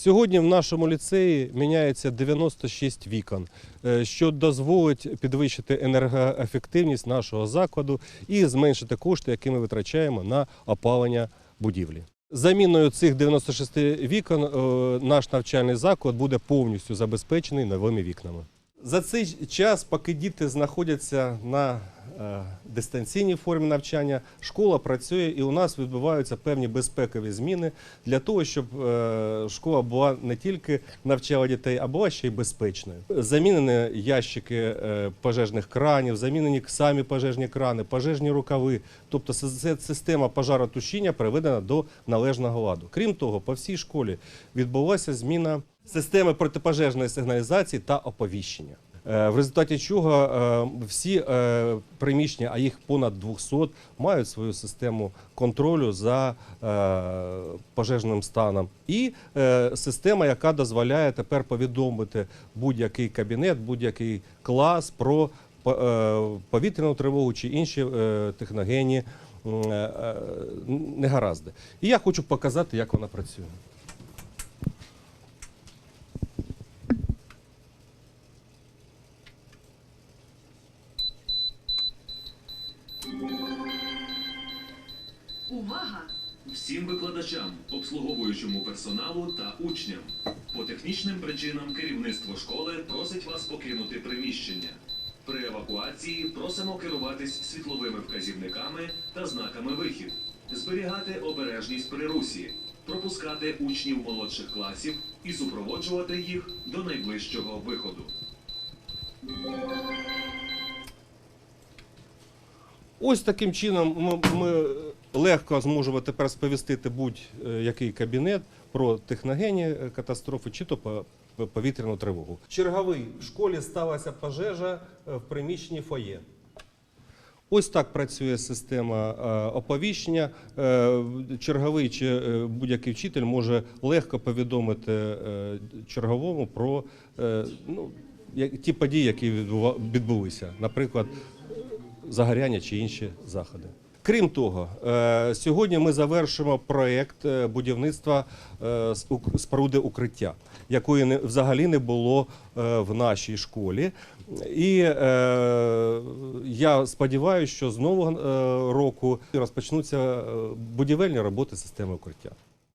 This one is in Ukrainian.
Сьогодні в нашому ліцеї міняється 96 вікон, е, що дозволить підвищити енергоефективність нашого закладу і зменшити кошти, які ми витрачаємо на опалення будівлі. Заміною цих 96 вікон е, наш навчальний заклад буде повністю забезпечений новими вікнами. За цей час, поки діти знаходяться на дистанційній формі навчання, школа працює і у нас відбуваються певні безпекові зміни для того, щоб е, школа була не тільки навчала дітей, а була ще й безпечною. Замінені ящики е, пожежних кранів, замінені самі пожежні крани, пожежні рукави. Тобто си- си- система пожаротушіння приведена до належного ладу. Крім того, по всій школі відбулася зміна системи протипожежної сигналізації та оповіщення. Е, В результаті чого е, всі е, приміщення, а їх понад 200, мають свою систему контролю за пожежним станом. І система, яка дозволяє тепер повідомити будь-який кабінет, будь-який клас про повітряну тривогу чи інші техногенні негаразди. І я хочу показати, як вона працює. Увага! Всім викладачам, обслуговуючому персоналу та учням. По технічним причинам керівництво школи просить вас покинути приміщення. При евакуації просимо керуватись світловими вказівниками та знаками вихід, зберігати обережність при русі, пропускати учнів молодших класів і супроводжувати їх до найближчого виходу. Ось таким чином ми, ми легко зможемо тепер сповістити будь-який кабінет про техногенні е, катастрофи чи то по- по- повітряну тривогу. Черговий в школі сталася пожежа е, в приміщенні фоє. Ось так працює система е, оповіщення. Е, Черговий чи е, будь-який вчитель може легко повідомити е, черговому про е, ну, ті події, які відбулися. Наприклад, загоряння чи інші заходи. Крім того, е, сьогодні ми завершимо проєкт е, будівництва е, споруди укриття, якої взагалі не було в нашій школі. І я сподіваюся, що з нового року розпочнуться будівельні роботи системи укриття.